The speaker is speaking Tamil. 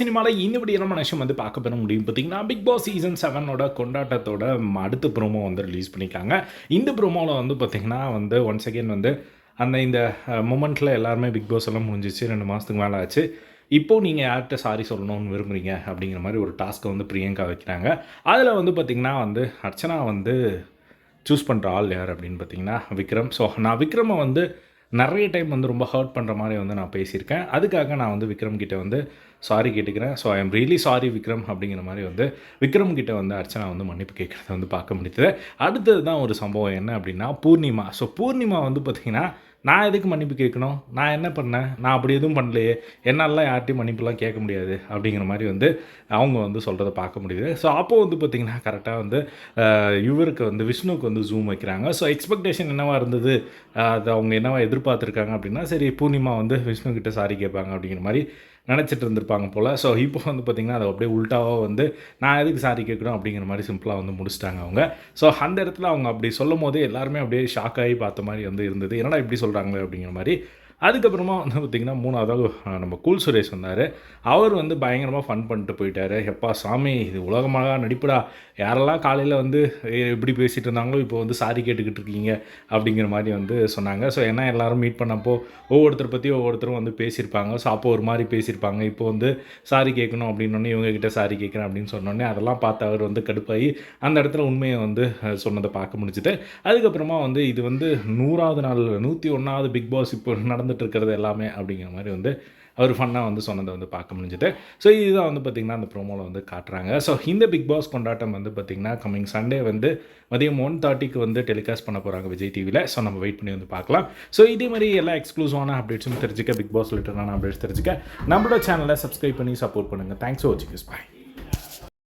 சினிமாவில் இந்த என்ன நம்ம வந்து பார்க்க பெற முடியும்? பார்த்தீங்கன்னா பிக் பாஸ் சீசன் செவனோட கொண்டாட்டத்தோட அடுத்த ப்ரோமோ வந்து ரிலீஸ் பண்ணியிருக்காங்க. இந்த ப்ரோமோவில் வந்து பார்த்திங்கன்னா வந்து ஒன்ஸ் செகண்ட் வந்து அந்த இந்த மூமெண்ட்டில் எல்லாருமே பிக் பாஸ் எல்லாம் முடிஞ்சிச்சு ரெண்டு மாதத்துக்கு மேலே ஆச்சு. இப்போது நீங்கள் யார்கிட்ட சாரி சொல்லணும்னு விரும்புகிறீங்க அப்படிங்கிற மாதிரி ஒரு டாஸ்க்கை வந்து பிரியங்கா வைக்கிறாங்க. அதில் வந்து பார்த்திங்கன்னா வந்து அர்ச்சனா வந்து சூஸ் பண்ணுற ஆள் யார் அப்படின்னு பார்த்தீங்கன்னா விக்ரம். ஸோ நான் விக்ரமை வந்து நிறைய டைம் வந்து ரொம்ப ஹர்ட் பண்ணுற மாதிரி வந்து நான் பேசியிருக்கேன். அதுக்காக நான் வந்து விக்ரம் கிட்டே வந்து சாரி கேட்டுக்கிறேன். So I am really sorry Vikram அப்படிங்கிற மாதிரி வந்து விக்ரம் கிட்ட வந்து அர்ச்சனா வந்து மன்னிப்பு கேட்குறத வந்து பார்க்க முடியுது அடுத்தது தான் ஒரு சம்பவம் என்ன அப்படின்னா பூர்ணிமா. ஸோ பூர்ணிமா வந்து பார்த்திங்கன்னா நான் எதுக்கு மன்னிப்பு கேட்கணும்? நான் என்ன பண்ணேன்? நான் அப்படி எதுவும் பண்ணலையே. என்னாலலாம் யார்ட்டையும் மன்னிப்புலாம் கேட்க முடியாது அப்படிங்கிற மாதிரி வந்து அவங்க வந்து சொல்கிறத பார்க்க முடியுது. ஸோ அப்போது வந்து பார்த்திங்கன்னா கரெக்டாக வந்து இவருக்கு வந்து விஷ்ணுவுக்கு வந்து ஜூம் வைக்கிறாங்க. ஸோ எக்ஸ்பெக்டேஷன் என்னவா இருந்தது? அது அவங்க என்னவா எதிர்பார்த்துருக்காங்க அப்படின்னா சரி பூர்ணிமா வந்து விஷ்ணுக்கிட்ட சாரி கேட்பாங்க அப்படிங்கிற மாதிரி நினச்சிட்டு இருந்திருப்பாங்க போல். ஸோ இப்போ வந்து பார்த்திங்கன்னா அதை அப்படியே உல்ட்டாவாக வந்து நான் எதுக்கு சாரி கேட்கணும் அப்படிங்கிற மாதிரி சிம்பிளாக வந்து முடிச்சிட்டாங்க அவங்க. ஸோ அந்த இடத்துல அவங்க அப்படி சொல்லும் போது எல்லாருமே அப்படியே ஷாக் ஆகி பார்த்த மாதிரி வந்து இருந்தது. என்னடா இப்படி சொல்கிறாங்களே அப்படிங்கிற மாதிரி அதுக்கப்புறமா வந்து பார்த்திங்கன்னா மூணாவதாக நம்ம கூல் சுரேஷ் வந்தார் அவர் வந்து பயங்கரமாக ஃபன் பண்ணிட்டு போயிட்டார். எப்பா சாமி இது உலகமாக நடிப்புடா. யாரெல்லாம் காலையில் வந்து எப்படி பேசிகிட்டு இருந்தாங்களோ இப்போ வந்து சாரி கேட்டுக்கிட்டு இருக்கீங்க அப்படிங்கிற மாதிரி வந்து சொன்னாங்க. ஸோ ஏன்னா எல்லாரும் மீட் பண்ணப்போ ஒவ்வொருத்தர் பற்றி ஒவ்வொருத்தரும் வந்து பேசியிருப்பாங்க. ஸோ அப்போ ஒரு மாதிரி பேசியிருப்பாங்க. இப்போ வந்து சாரி கேட்கணும் அப்படின்னோடனே இவங்ககிட்ட சாரி கேட்குறேன் அப்படின்னு சொன்னோடனே அதெல்லாம் பார்த்து அவர் வந்து கடுப்பாகி அந்த இடத்துல உண்மையை வந்து சொன்னதை பார்க்க முடிஞ்சுது. அதுக்கப்புறமா வந்து இது வந்து நூறாவது நாள் நூற்றி ஒன்றாவது பிக் பாஸ் இப்போ நடந்துட்டு இருக்கிறது எல்லாமே அப்படிங்கிற மாதிரி வந்து அவர் ஃபன்னாக வந்து சொன்னதை வந்து பார்க்க முடிஞ்சுது. ஸோ இதுதான் வந்து பார்த்திங்கன்னா அந்த ப்ரோமோவில் வந்து காட்டுறாங்க. ஸோ இந்த பிக் பாஸ் கொண்டாட்டம் வந்து பார்த்திங்கன்னா கம்மிங் சண்டே வந்து மதியம் ஒன் தேர்ட்டிக்கு வந்து டெலிகாஸ்ட் பண்ண போகிறாங்க விஜய் டிவியில் ஸோ நம்ம வெயிட் பண்ணி வந்து பார்க்கலாம். ஸோ இதே மாதிரி எல்லா எக்ஸ்க்ளூசிவான அப்டேட்ஸும் தெரிஞ்சுக்க பிக் பாஸ் லிட்டரான அப்டேட்ஸ் தெரிஞ்சுக்க நம்மளோட சேனலை சப்ஸ்கிரைப் பண்ணி சப்போர்ட் பண்ணுங்கள் தேங்க்ஸ் ஃபார் வாட்சிங் பாய்